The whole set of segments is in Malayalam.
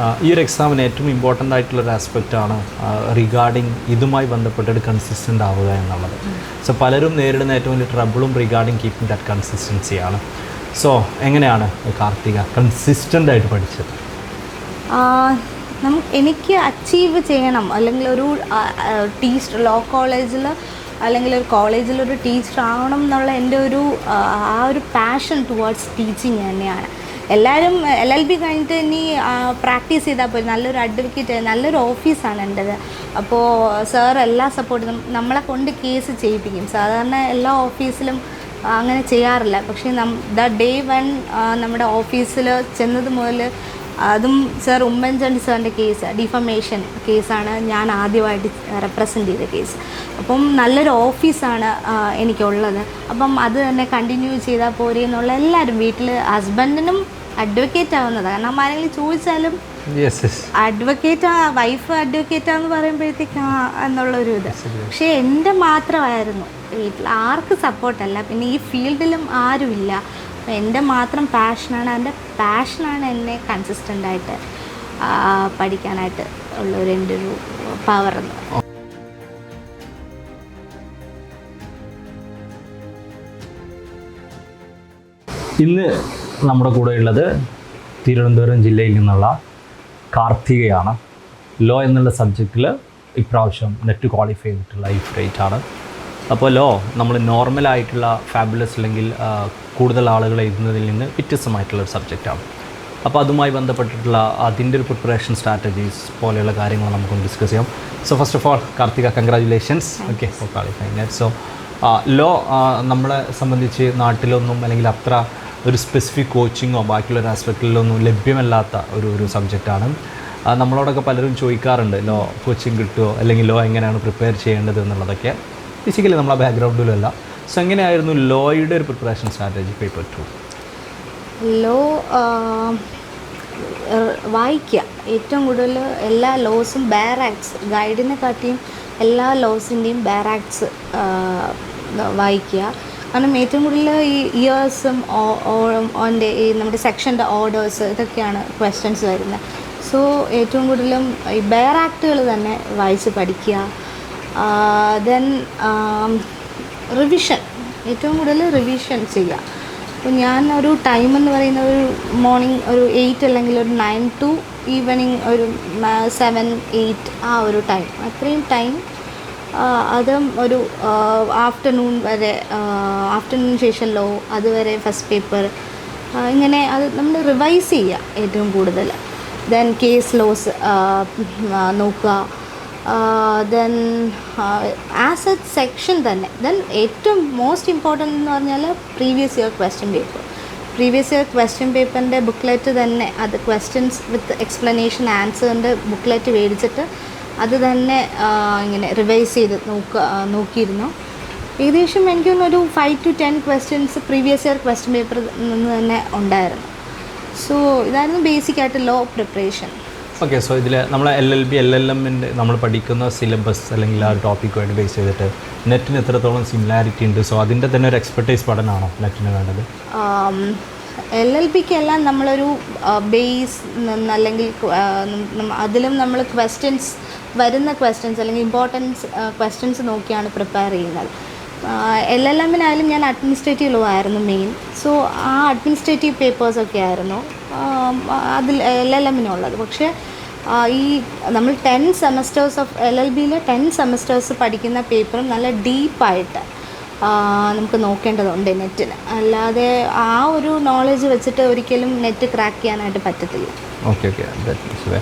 ഈ ഒരു എക്സാമിന് ഏറ്റവും ഇമ്പോർട്ടന്റ് ആയിട്ടുള്ള ഒരു ആസ്പെക്റ്റ് ആണ് റിഗാർഡിങ് ഇതുമായി ബന്ധപ്പെട്ടിട്ട് കൺസിസ്റ്റന്റ് ആവുക എന്നുള്ളത്. സോ പലരും നേരിടുന്ന ഏറ്റവും വലിയ ട്രബിളും റിഗാർഡിങ് കീപ്പിംഗ് ദാറ്റ് കൺസിസ്റ്റൻസിയാണ് സോ എങ്ങനെയാണ് കാർത്തിക കൺസിസ്റ്റന്റ് ആയിട്ട് പഠിച്ചത്? എനിക്ക് അച്ചീവ് ചെയ്യണം. അല്ലെങ്കിൽ ഒരു ടീച്ചർ ലോ കോളേജിൽ അല്ലെങ്കിൽ ഒരു കോളേജിൽ ഒരു ടീച്ചർ ആവണം എന്നുള്ള എന്റെ ഒരു ആ ഒരു പാഷൻ ടുവേർഡ്സ് ടീച്ചിങ് തന്നെയാണ്. എല്ലാവരും എൽ എൽ ബി കഴിഞ്ഞിട്ട് ഇനി പ്രാക്ടീസ് ചെയ്താൽ പോയി നല്ലൊരു അഡ്വക്കേറ്റ് നല്ലൊരു ഓഫീസാണ് എന്റെത് അപ്പോൾ സാർ എല്ലാ സപ്പോർട്ടും നമ്മളെ കൊണ്ട് കേസ് ചെയ്യിപ്പിക്കും. സാധാരണ എല്ലാ ഓഫീസിലും അങ്ങനെ ചെയ്യാറില്ല. പക്ഷേ നം ദ ഡേ വൺ നമ്മുടെ ഓഫീസിൽ ചെന്നത് മുതൽ അതും സാർ ഉമ്മൻചാണ്ടി സാറിന്റെ കേസ് ഡിഫമേഷൻ കേസാണ് ഞാൻ ആദ്യമായിട്ട് റെപ്രസെന്റ് ചെയ്ത കേസ് അപ്പം നല്ലൊരു ഓഫീസാണ് എനിക്കുള്ളത്. അപ്പം അത് തന്നെ കണ്ടിന്യൂ ചെയ്താൽ പോരെ എന്നുള്ള എല്ലാവരും വീട്ടിൽ ഹസ്ബൻഡിനും അഡ്വക്കേറ്റ് ആവുന്നത്. കാരണം ആരെങ്കിലും ചോദിച്ചാലും യെസ് വൈഫ് അഡ്വക്കേറ്റ് ആന്ന് അഡ്വക്കേറ്റാന്ന് പറയുമ്പോഴത്തേക്ക് ആ എന്നുള്ളൊരു ഇത്. പക്ഷേ എന്റെ മാത്രമായിരുന്നു. വീട്ടിൽ ആർക്ക് സപ്പോർട്ടല്ല പിന്നെ ഈ ഫീൽഡിലും ആരുമില്ല അപ്പം എന്റെ മാത്രം പാഷനാണ് എന്റെ പാഷനാണ് എന്നെ കൺസിസ്റ്റന്റ് ആയിട്ട് ആ, പഠിക്കാനായിട്ട് ഉള്ളൊരു എന്റെ ഒരു പവർ എന്ന് ഇന്ന് നമ്മുടെ കൂടെ ഉള്ളത് തിരുവനന്തപുരം ജില്ലയിൽ നിന്നുള്ള കാർത്തികയാണ്. ലോ എന്നുള്ള സബ്ജക്റ്റിൽ ഇപ്രാവശ്യം നെറ്റ് ക്വാളിഫൈ ചെയ്തിട്ടുള്ള ഈ ഫ്രേറ്റ് ആണ്. അപ്പോൾ ലോ നമ്മൾ നോർമലായിട്ടുള്ള ഫാബുലസ് അല്ലെങ്കിൽ കൂടുതൽ ആളുകൾ എഴുതുന്നതിൽ നിന്ന് വ്യത്യസ്തമായിട്ടുള്ള ഒരു സബ്ജക്റ്റാണ് അപ്പോൾ അതുമായി ബന്ധപ്പെട്ടിട്ടുള്ള അതിന്റെ ഒരു പ്രിപ്പറേഷൻ സ്ട്രാറ്റജീസ് പോലെയുള്ള കാര്യങ്ങൾ നമുക്കൊന്ന് ഡിസ്കസ് ചെയ്യാം. So first of all Karthika congratulations okay for qualifying so law നമ്മളെ സംബന്ധിച്ച് നാട്ടിലൊന്നും അല്ലെങ്കിൽ അത്ര ഒരു സ്പെസിഫിക് കോച്ചിങ്ങോ ബാക്കിയുള്ള ഒരു ആസ്പെക്റ്റിലൊന്നും ലഭ്യമല്ലാത്ത ഒരു ഒരു സബ്ജക്റ്റാണ് നമ്മളോടൊക്കെ പലരും ചോദിക്കാറുണ്ട് ലോ കോച്ചിങ് കിട്ടുമോ അല്ലെങ്കിൽ ലോ എങ്ങനെയാണ് പ്രിപ്പയർ ചെയ്യേണ്ടത്? എന്നുള്ളതൊക്കെ. ഫിസിക്കലി നമ്മളെ ബാക്ക്ഗ്രൗണ്ടിലല്ല സോ എങ്ങനെയായിരുന്നു ലോയുടെ ഒരു preparation strategy paper to law വായിക്കുക ഏറ്റവും കൂടുതൽ എല്ലാ ലോസും ബാറാക്ട്സ് ഗൈഡിനെ കാട്ടിയും എല്ലാ ലോസിന്റെയും ബാറാക്ട്സ് വായിക്കുക കാരണം ഏറ്റവും കൂടുതൽ ഈ ഇയേഴ്സും ഓന്റെ ഈ നമ്മുടെ സെക്ഷന്റെ ഓർഡേഴ്സ് ഇതൊക്കെയാണ് ക്വസ്റ്റ്യൻസ് വരുന്നത്. സോ ഏറ്റവും കൂടുതലും ഈ ബെയർ ആക്റ്റുകൾ തന്നെ വായിച്ച് പഠിക്കുക. ദെൻ റിവിഷൻ ഏറ്റവും കൂടുതൽ റിവിഷൻ ചെയ്യുക. അപ്പോൾ ഞാൻ ഒരു ടൈം എന്ന് പറയുന്നത് ഒരു മോർണിംഗ് ഒരു എയ്റ്റ് അല്ലെങ്കിൽ ഒരു നയൻ ടു ഈവനിങ് ഒരു സെവൻ എയ്റ്റ് ആ ഒരു ടൈം അത്രയും ടൈം അതും ഒരു ആഫ്റ്റർനൂൺ വരെ ആഫ്റ്റർനൂൺ ശേഷം ലോ അതുവരെ ഫസ്റ്റ് പേപ്പർ ഇങ്ങനെ അത് നമ്മൾ റിവൈസ് ചെയ്യുക ഏറ്റവും കൂടുതൽ. ദെൻ കേസ് ലോസ് നോക്കുക. ദെൻ ആസ് എ സെക്ഷൻ തന്നെ. ദെൻ ഏറ്റവും മോസ്റ്റ് ഇമ്പോർട്ടന്റ് എന്ന് പറഞ്ഞാൽ previous year question paper previous year question പേപ്പറിന്റെ ബുക്ക്ലെറ്റ് തന്നെ. അത് ക്വസ്റ്റ്യൻസ് വിത്ത് എക്സ്പ്ലനേഷൻ ആൻസറിന്റെ ബുക്ക്ലെറ്റ് മേടിച്ചിട്ട് അത് തന്നെ ഇങ്ങനെ റിവൈസ് ചെയ്ത് നോക്കുക ആ, നോക്കിയിരുന്നു. ഏകദേശം എനിക്ക് തോന്നുന്നു ഒരു five to ten questions previous year question പേപ്പറിൽ നിന്ന് തന്നെ ഉണ്ടായിരുന്നു. സോ ഇതായിരുന്നു ബേസിക് ആയിട്ട് ലോ പ്രിപ്പറേഷൻ ഓക്കെ സോ ഇതിൽ നമ്മൾ L L B L L എമ്മിന്റെ നമ്മൾ പഠിക്കുന്ന സിലബസ് അല്ലെങ്കിൽ ആ ടോപ്പിക്കുമായിട്ട് ബേസ് ചെയ്തിട്ട് നെറ്റിന് എത്രത്തോളം സിമിലാരിറ്റി ഉണ്ട്? സോ അതിന്റെ തന്നെ ഒരു എക്സ്പെർട്ടൈസ് പഠനമാണോ നെറ്റിന് വേണ്ടത്? എൽ എൽ പിക്ക് എല്ലാം നമ്മളൊരു ബേസ് അല്ലെങ്കിൽ അതിലും നമ്മൾ ക്വസ്റ്റ്യൻസ് വരുന്ന ക്വസ്റ്റ്യൻസ് അല്ലെങ്കിൽ ഇമ്പോർട്ടൻസ് ക്വസ്റ്റ്യൻസ് നോക്കിയാണ് പ്രിപ്പയർ ചെയ്യുന്നത്. എൽ എൽ എമ്മിനായാലും ഞാൻ അഡ്മിനിസ്ട്രേറ്റീവ് ലോ ആയിരുന്നു മെയിൻ സോ ആ അഡ്മിനിസ്ട്രേറ്റീവ് പേപ്പേഴ്സൊക്കെ ആയിരുന്നു അതിൽ എൽ എൽ എമ്മിനുള്ളത്. പക്ഷേ ഈ നമ്മൾ ten semesters of L L ബിയിലെ ടെൻ സെമസ്റ്റേഴ്സ് പഠിക്കുന്ന പേപ്പറും നല്ല ഡീപ്പായിട്ട് നമുക്ക് നോക്കേണ്ടതുണ്ട് നെറ്റിന്. അല്ലാതെ ആ ഒരു നോളജ് വെച്ചിട്ട് ഒരിക്കലും നെറ്റ് ക്രാക്ക് ചെയ്യാനായിട്ട് പറ്റത്തില്ല. ഓക്കെ ഓക്കെ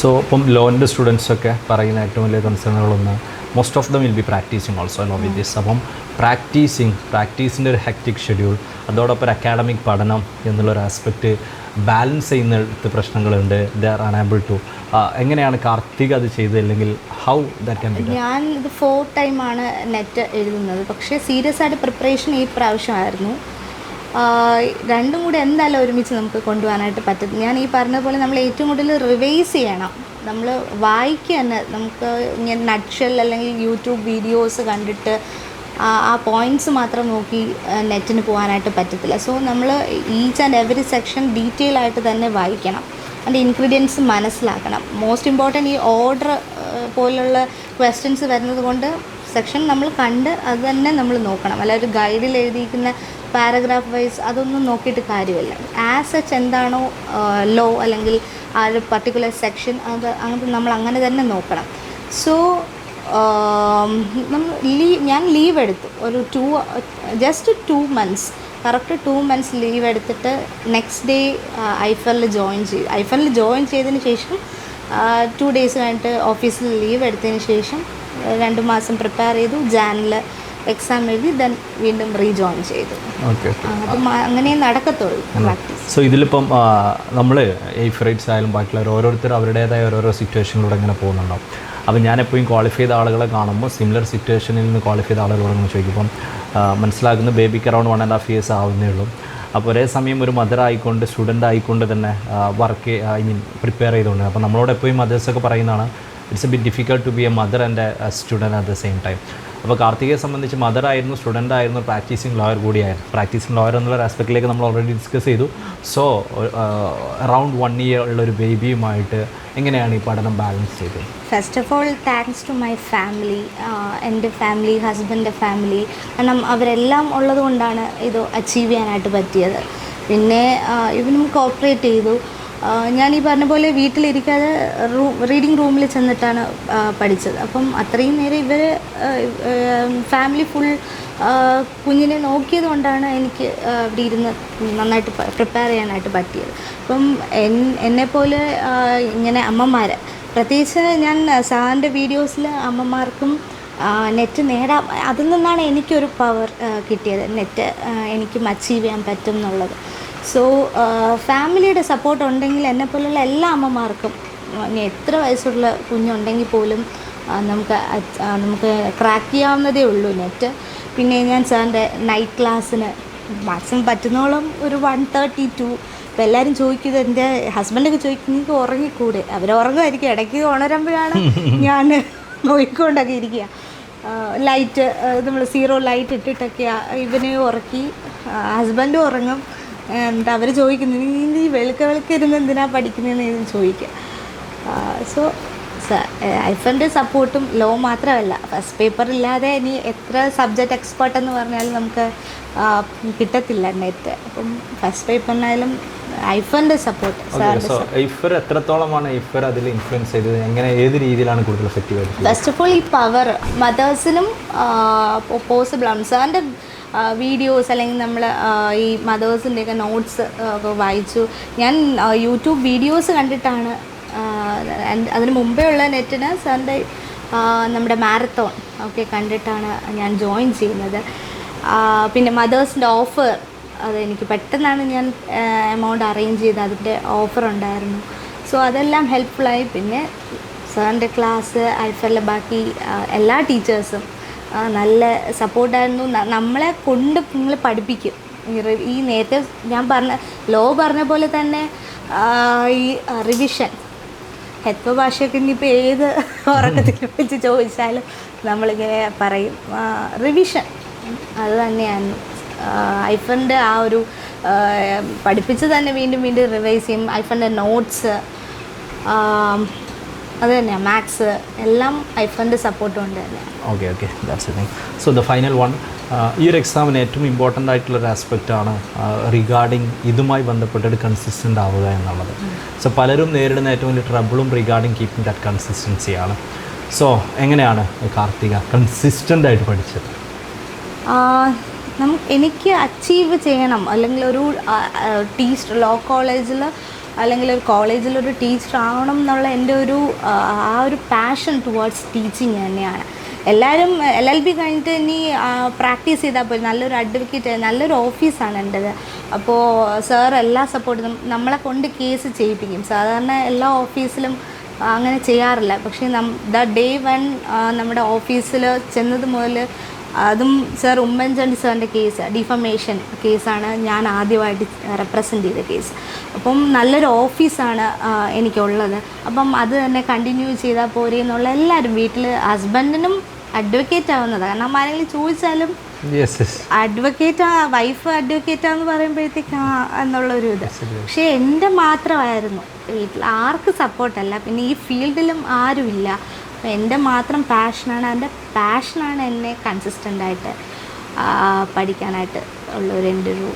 സോ ഇപ്പം ലോന്റെ സ്റ്റുഡൻസൊക്കെ പറയുന്ന ഏറ്റവും വലിയ കൺസേണുകളൊന്ന് most of them will be practising also law with this അപ്പം പ്രാക്ടീസിങ് പ്രാക്ടീസിന്റെ ഒരു ഹെക്റ്റിക് ഷെഡ്യൂൾ അതോടൊപ്പം അക്കാഡമിക് പഠനം എന്നുള്ളൊരു ആസ്പെക്റ്റ് ബാലൻസ് ചെയ്യുന്ന പ്രശ്നങ്ങളുണ്ട്. ദർ അണേബിൾ ടു എങ്ങനെയാണ് കാർത്തിക് അത് ചെയ്തത്? അല്ലെങ്കിൽ ഹൗ ദാറ്റ് ഞാൻ ഇത് ഫോർ ടൈമാണ് നെറ്റ് എഴുതുന്നത്. പക്ഷേ സീരിയസ് ആയിട്ട് പ്രിപ്പറേഷൻ ഈ പ്രാവശ്യമായിരുന്നു. രണ്ടും കൂടെ എന്തായാലും ഒരുമിച്ച് നമുക്ക് കൊണ്ടുപോകാനായിട്ട് പറ്റും. ഞാൻ ഈ പറഞ്ഞ പോലെ നമ്മൾ ഏറ്റവും കൂടുതൽ റിവൈസ് ചെയ്യണം. നമ്മൾ വായിക്കുക തന്നെ. നമുക്ക് ഇങ്ങനെ നട്ഷൽ അല്ലെങ്കിൽ യൂട്യൂബ് വീഡിയോസ് കണ്ടിട്ട് ആ പോയിന്റ്സ് മാത്രം നോക്കി നെറ്റിന് പോകാനായിട്ട് പറ്റത്തില്ല. സോ നമ്മൾ each and every section detail ആയിട്ട് തന്നെ വായിക്കണം. അതിന്റെ ഇൻഗ്രീഡിയൻസ് മനസ്സിലാക്കണം. മോസ്റ്റ് ഇമ്പോർട്ടന്റ് ഈ ഓർഡർ പോലുള്ള ക്വസ്റ്റ്യൻസ് വരുന്നത് കൊണ്ട് സെക്ഷൻ നമ്മൾ കണ്ട് അത് തന്നെ നമ്മൾ നോക്കണം. അല്ല ഒരു ഗൈഡിൽ എഴുതിയിരിക്കുന്ന പാരഗ്രാഫ് വൈസ് അതൊന്നും നോക്കിയിട്ട് കാര്യമില്ല. ആസ് സച്ച് എന്താണോ ലോ അല്ലെങ്കിൽ ആ ഒരു പർട്ടിക്കുലർ സെക്ഷൻ അത് അങ്ങനത്തെ നമ്മൾ അങ്ങനെ തന്നെ നോക്കണം. സോ നമ്മൾ ലീവ് ഞാൻ ലീവ് എടുത്തു. ഒരു two just two months correct two months leave എടുത്തിട്ട് നെക്സ്റ്റ് ഡേ ഐഫലിൽ ജോയിൻ ചെയ്തു ഐഫലിൽ ജോയിൻ ചെയ്തതിന് ശേഷം ടു ഡേയ്സ് കഴിഞ്ഞിട്ട് ഓഫീസിൽ ലീവ് എടുത്തതിന് ശേഷം രണ്ട് മാസം പ്രിപ്പയർ ചെയ്തു. ജാനിൽ എക്സാം എഴുതി ദെൻ വീണ്ടും റീജോയിൻ ചെയ്തു. അത് അങ്ങനെ നടക്കത്തുള്ളൂ പ്രാക്ടീസ് സോ ഇതിലിപ്പം നമ്മൾ എയ്ഫറൈറ്റ്സ് ആയാലും ബാക്കിയുള്ളവർ ഓരോരുത്തർ അവരുടേതായ ഓരോരോ സിറ്റുവേഷനിലൂടെ ഇങ്ങനെ പോകുന്നുണ്ടാവും. അപ്പോൾ ഞാൻ എപ്പോഴും ക്വാളിഫൈ ചെയ്ത ആളുകളെ കാണുമ്പോൾ സിമിലർ സിറ്റുവേഷനിൽ നിന്ന് ക്വാളിഫൈ ചെയ്ത ആളുകളോട് നമ്മൾ ചോദിക്കുമ്പം മനസ്സിലാകുന്ന ബേബിക്ക് around one and half years ആവുന്നേ ഉള്ളൂ. അപ്പോൾ ഒരേ സമയം ഒരു മദർ ആയിക്കൊണ്ട് സ്റ്റുഡന്റ് ആയിക്കൊണ്ട് തന്നെ വർക്ക് ഐ മീൻ പ്രിപ്പയർ ചെയ്തുകൊണ്ട്. അപ്പോൾ നമ്മളോട് എപ്പോഴും മദേഴ്സൊക്കെ പറയുന്നതാണ് it's a be difficult to be a mother and a student at the same time അപ്പോൾ കാർത്തികയെ സംബന്ധിച്ച് മദർ ആയിരുന്നു സ്റ്റുഡന്റ് ആയിരുന്നു പ്രാക്ടീസിങ് ലോയർ കൂടിയായിരുന്നു. പ്രാക്ടീസിങ് ലോയർ എന്നുള്ള ആസ്പെക്റ്റിലേക്ക് നമ്മൾ ഓൾറെഡി ഡിസ്കസ് ചെയ്തു. സോ അറൗണ്ട് വൺ ഇയർ ഉള്ള ഒരു ബേബിയുമായിട്ട് എങ്ങനെയാണ് ഈ പഠനം ബാലൻസ് ചെയ്തത്? First of all thanks to my family എന്റെ ഫാമിലി ഹസ്ബൻഡിന്റെ ഫാമിലി കാരണം അവരെല്ലാം ഉള്ളത് കൊണ്ടാണ് ഇത് അച്ചീവ് ചെയ്യാനായിട്ട് പറ്റിയത്. പിന്നെ ഇവനും കോപ്പറേറ്റ് ചെയ്തു. ഞാൻ ഈ പറഞ്ഞ പോലെ വീട്ടിലിരിക്കാതെ റൂം റീഡിങ് റൂമിൽ ചെന്നിട്ടാണ് പഠിച്ചത്. അപ്പം അത്രയും നേരം ഇവർ ഫാമിലി ഫുൾ കുഞ്ഞിനെ നോക്കിയത് കൊണ്ടാണ് എനിക്ക് ഇവിടെ ഇരുന്ന് നന്നായിട്ട് പ്രിപ്പയർ ചെയ്യാനായിട്ട് പറ്റിയത്. അപ്പം എന്നെപ്പോലെ ഇങ്ങനെ അമ്മമാർ പ്രത്യേകിച്ച് ഞാൻ സാറിന്റെ വീഡിയോസിൽ അമ്മമാർക്കും നെറ്റ് നേടാം അതിൽ നിന്നാണ് എനിക്കൊരു പവർ കിട്ടിയത്. നെറ്റ് എനിക്കും അച്ചീവ് ചെയ്യാൻ പറ്റും എന്നുള്ളത്. സോ ഫാമിലിയുടെ സപ്പോർട്ട് ഉണ്ടെങ്കിൽ എന്നെപ്പോലുള്ള എല്ലാ അമ്മമാർക്കും ഇനി എത്ര വയസ്സുള്ള കുഞ്ഞുണ്ടെങ്കിൽ പോലും നമുക്ക് നമുക്ക് ക്രാക്ക് ചെയ്യാവുന്നതേ ഉള്ളൂ നെറ്റ് പിന്നെ ഞാൻ സാറിന്റെ നൈറ്റ് ക്ലാസ്സിന് മാക്സിമം പറ്റുന്നോളം ഒരു വൺ തേർട്ടി ടു അപ്പോൾ എല്ലാവരും ചോദിക്കുന്നത് എന്റെ ഹസ്ബൻഡൊക്കെ ചോദിക്കും നിങ്ങൾക്ക് ഉറങ്ങിക്കൂടെ? അവർ ഉറങ്ങുമായിരിക്കും ഇടയ്ക്ക് ഉണരുമ്പോഴാണ് ഞാൻ നോക്കിക്കൊണ്ടൊക്കെ ഇരിക്കുക. ലൈറ്റ് നമ്മൾ സീറോ ലൈറ്റ് ഇട്ടിട്ടൊക്കെയാണ് ഇവനെ ഉറക്കി ഹസ്ബൻഡും ഉറങ്ങും. എന്നിട്ട് അവർ ചോദിക്കുന്നു നീ നീ വെളുക്ക വെളുക്ക ഇരുന്ന് എന്തിനാ പഠിക്കുന്നതെന്ന് ചോദിക്കുക സോ ഐഫിന്റെ സപ്പോർട്ടും ലോ മാത്രമല്ല. ഫസ്റ്റ് പേപ്പർ ഇല്ലാതെ ഇനി എത്ര സബ്ജക്റ്റ് എക്സ്പേർട്ട് എന്ന് പറഞ്ഞാലും നമുക്ക് കിട്ടത്തില്ല നെറ്റ് അപ്പം ഫസ്റ്റ് പേപ്പറിനായാലും ഐഫിന്റെ സപ്പോർട്ട് ഐഫർ എത്രത്തോളമാണ് ഐഫർ അതിൽ ഇൻഫ്ലുവൻസ് ചെയ്തത്? എങ്ങനെ ഏത് രീതിയിലാണ് കൂടുതൽ എഫക്റ്റീവ് ഫസ്റ്റ് ഓഫ് ഓൾ ഈ പവർ മദേഴ്സിനും പോസിബിൾ ആണ്. സാറിന്റെ വീഡിയോസ് അല്ലെങ്കിൽ നമ്മൾ ഈ മദേഴ്സിന്റെയൊക്കെ നോട്ട്സ് ഒക്കെ വായിച്ചു. ഞാൻ യൂട്യൂബ് വീഡിയോസ് കണ്ടിട്ടാണ് അതിന് മുമ്പേ ഉള്ള നെറ്റിന് സൺഡേ നമ്മുടെ മാരത്തോൺ ഒക്കെ കണ്ടിട്ടാണ് ഞാൻ ജോയിൻ ചെയ്യുന്നത്. പിന്നെ മദേഴ്സിന്റെ ഓഫർ അത് എനിക്ക് പെട്ടെന്നാണ് ഞാൻ എമൗണ്ട് അറേഞ്ച് ചെയ്ത് അതിന്റെ ഓഫർ ഉണ്ടായിരുന്നു. സോ അതെല്ലാം ഹെൽപ്ഫുള്ളായി പിന്നെ സാറിന്റെ ക്ലാസ് അൽഫല്ല ബാക്കി എല്ലാ ടീച്ചേഴ്സും നല്ല സപ്പോർട്ടായിരുന്നു. നമ്മളെ കൊണ്ട് നിങ്ങൾ പഠിപ്പിക്കും. ഈ നേരത്തെ ഞാൻ പറഞ്ഞ ലോ പറഞ്ഞ പോലെ തന്നെ ഈ റിവിഷൻ ഹെത്വ ഭാഷയൊക്കെ ഇനിയിപ്പോൾ ഏത് ഉറക്കത്തിൽ വെച്ച് ചോദിച്ചാലും നമ്മളിങ്ങനെ പറയും. റിവിഷൻ അത് തന്നെയാണ്. ഐഫറിന്റെ ആ ഒരു പഠിപ്പിച്ച് തന്നെ വീണ്ടും വീണ്ടും റിവൈസ് ചെയ്യും. ഐഫറിന്റെ നോട്ട്സ് അത് തന്നെയാണ് മാത്സ് എല്ലാം ഐഫോണിന്റെ സപ്പോർട്ട് കൊണ്ട് തന്നെ. Okay okay that's thing so the final one ഈ ഒരു എക്സാമിന് ഏറ്റവും ഇമ്പോർട്ടന്റ് ആയിട്ടുള്ള ഒരു ആസ്പെക്റ്റ് ആണ് റിഗാർഡിങ് ഇതുമായി ബന്ധപ്പെട്ടിട്ട് കൺസിസ്റ്റന്റ് ആവുക എന്നുള്ളത്. സോ പലരും നേരിടുന്ന ഏറ്റവും വലിയ ട്രബിളും റിഗാർഡിങ് കീപ്പിംഗ് ദാറ്റ് കൺസിസ്റ്റൻസിയാണ് സോ എങ്ങനെയാണ് കാർത്തിക കൺസിസ്റ്റന്റ് ആയിട്ട് പഠിച്ചത്? നമുക്ക് എനിക്ക് അച്ചീവ് ചെയ്യണം. അല്ലെങ്കിൽ ഒരു ടീച്ചർ ലോ കോളേജിൽ അല്ലെങ്കിൽ ഒരു കോളേജിലൊരു ടീച്ചർ ആവണം എന്നുള്ള എന്റെ ഒരു ആ, ഒരു പാഷൻ ടുവേർഡ്സ് ടീച്ചിങ് തന്നെയാണ്. എല്ലാവരും എൽ എൽ ബി കഴിഞ്ഞിട്ട് ഇനി പ്രാക്ടീസ് ചെയ്താൽ പോലും നല്ലൊരു അഡ്വക്കേറ്റ് നല്ലൊരു ഓഫീസാണ് എന്റെത്. അപ്പോൾ സാർ എല്ലാ സപ്പോർട്ടും നമ്മളെ കൊണ്ട് കേസ് ചെയ്യിപ്പിക്കും. സാധാരണ എല്ലാ ഓഫീസിലും അങ്ങനെ ചെയ്യാറില്ല. പക്ഷേ നം ദ ഡേ വൺ നമ്മുടെ ഓഫീസിൽ ചെന്നത് മുതൽ അതും സർ ഉമ്മൻചാണ്ടി സാറിന്റെ കേസ് ഡിഫമേഷൻ കേസാണ് ഞാൻ ആദ്യമായിട്ട് റെപ്രസെന്റ് ചെയ്ത കേസ് അപ്പം നല്ലൊരു ഓഫീസാണ് എനിക്കുള്ളത്. അപ്പം അത് തന്നെ കണ്ടിന്യൂ ചെയ്താൽ പോരെ എന്നുള്ള എല്ലാവരും വീട്ടിൽ ഹസ്ബൻഡിനും അഡ്വക്കേറ്റ് ആവുന്നത്. കാരണം ആരെങ്കിലും ചോദിച്ചാലും അഡ്വക്കേറ്റ് ആ വൈഫ് അഡ്വക്കേറ്റ് ആന്ന് പറയുമ്പോഴത്തേക്ക് ആ എന്നുള്ളൊരു ഇത്. പക്ഷേ എന്റെ മാത്രമായിരുന്നു വീട്ടിൽ. ആർക്ക് സപ്പോർട്ടല്ല പിന്നെ ഈ ഫീൽഡിലും ആരുമില്ല. അപ്പം എന്റെ മാത്രം പാഷനാണ് എന്റെ പാഷനാണ് എന്നെ കൺസിസ്റ്റന്റ് ആയിട്ട് പഠിക്കാനായിട്ട് ഉള്ളൊരു എന്റെ ഒരു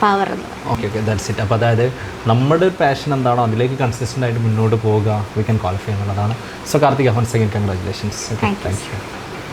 power okay okay that's it അപ്പോൾ അതായത് നമ്മുടെ പാഷൻ എന്താണോ അതിലേക്ക് കൺസിസ്റ്റന്റ് ആയിട്ട് മുന്നോട്ട് പോവുക വി ക്യാൻ ക്വാളിഫൈ എന്നുള്ളതാണ്. So Karthik one second congratulations thank you